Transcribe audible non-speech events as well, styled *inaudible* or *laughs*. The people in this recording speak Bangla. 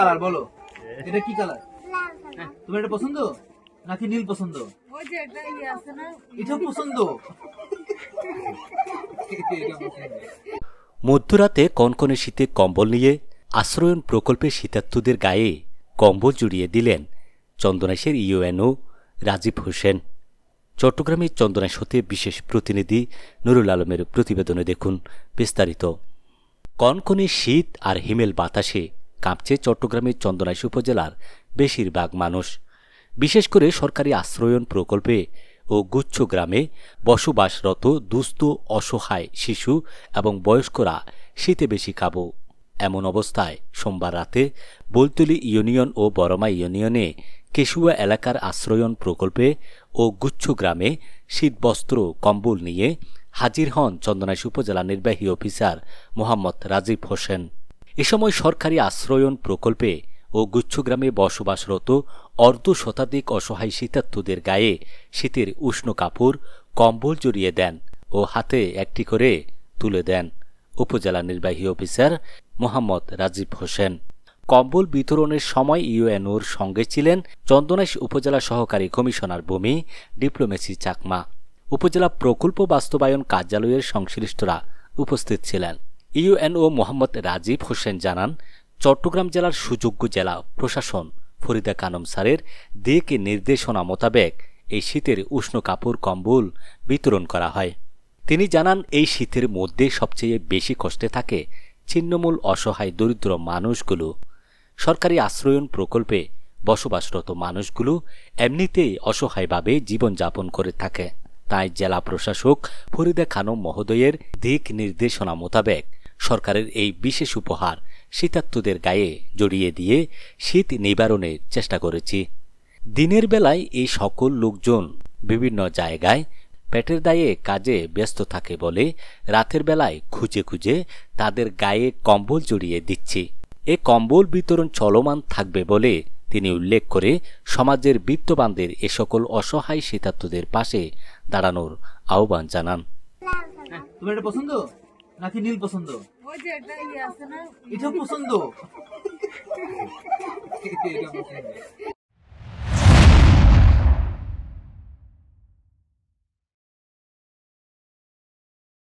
কালার বলো। এটা কি কালার? লাল তোমার এটা পছন্দ? নাকি নীল পছন্দ? ওই যে একটা ইয়ে আছে না? এটা পছন্দ? মধ্যরাতে কনকনে শীতে কম্বল নিয়ে আশ্রয়ন প্রকল্পের শীতার্থদের গায়ে কম্বল জুড়িয়ে দিলেন চন্দনাইশের ইউএনও রাজীব হোসেন। চট্টগ্রামের চন্দনাইশ হতে বিশেষ প্রতিনিধি নুরুল আলমের প্রতিবেদনে দেখুন বিস্তারিত। কনকনে শীত আর হিমেল বাতাসে কাঁপছে চট্টগ্রামের চন্দনাইশ উপজেলার বেশিরভাগ মানুষ। বিশেষ করে সরকারি আশ্রয়ন প্রকল্পে ও গুচ্ছ গ্রামে বসবাসরত দুস্থ, অসহায় শিশু এবং বয়স্করা শীতে বেশি কাবু। এমন অবস্থায় সোমবার রাতে বৈতলি ইউনিয়ন ও বরমা ইউনিয়নে কেশুয়া এলাকার আশ্রয়ন প্রকল্পে ও গুচ্ছ গ্রামে শীতবস্ত্র কম্বল নিয়ে হাজির হন চন্দনাইশ উপজেলা নির্বাহী অফিসার মোহাম্মদ রাজীব হোসেন। এ সময় সরকারি আশ্রয়ন প্রকল্পে ও গুচ্ছগ্রামে বসবাসরত অর্ধ শতাধিক অসহায় শীতার্থদের গায়ে শীতের উষ্ণ কাপড়, কম্বল জড়িয়ে দেন ও হাতে একটি করে তুলে দেন, উপজেলা নির্বাহী অফিসার মোহাম্মদ রাজীব হোসেন। কম্বল বিতরণের সময় ইউএনওর সঙ্গে ছিলেন চন্দনাইশ উপজেলা সহকারী কমিশনার ভূমি ডিপ্লোমেসি চাকমা। উপজেলা প্রকল্প বাস্তবায়ন কার্যালয়ের সংশ্লিষ্টরা উপস্থিত ছিলেন। ইউএনও মোহাম্মদ রাজীব হোসেন জানান, চট্টগ্রাম জেলার সুযোগ্য জেলা প্রশাসন ফরিদা কানম স্যারের দিক নির্দেশনা মোতাবেক এই শীতের উষ্ণ কাপড় কম্বল বিতরণ করা হয়। তিনি জানান, এই শীতের মধ্যে সবচেয়ে বেশি কষ্টে থাকে ছিন্নমূল অসহায় দরিদ্র মানুষগুলো। সরকারি আশ্রয়ন প্রকল্পে বসবাসরত মানুষগুলো এমনিতেই অসহায়ভাবে জীবনযাপন করে থাকে। তাই জেলা প্রশাসক ফরিদা খানম মহোদয়ের দিক নির্দেশনা মোতাবেক সরকারের এই বিশেষ উপহার শীতার্থদের গায়ে জড়িয়ে দিয়ে শীত নিবারণের চেষ্টা করেছি। দিনের বেলায় এই সকল লোকজন বিভিন্ন জায়গায় পেটের দায়ে কাজে ব্যস্ত থাকে বলে রাতের বেলায় খুঁজে খুঁজে তাদের গায়ে কম্বল জড়িয়ে দিচ্ছি। এ কম্বল বিতরণ চলমান থাকবে বলে তিনি উল্লেখ করে সমাজের বিত্তবানদের এ সকল অসহায় শীতার্থদের পাশে দাঁড়ানোর আহ্বান জানান। হ্যাঁ, তোমার এটা পছন্দ? নাকি নীল পছন্দ? ইয়ে আছে না? এটা পছন্দ এটা *laughs* পছন্দ।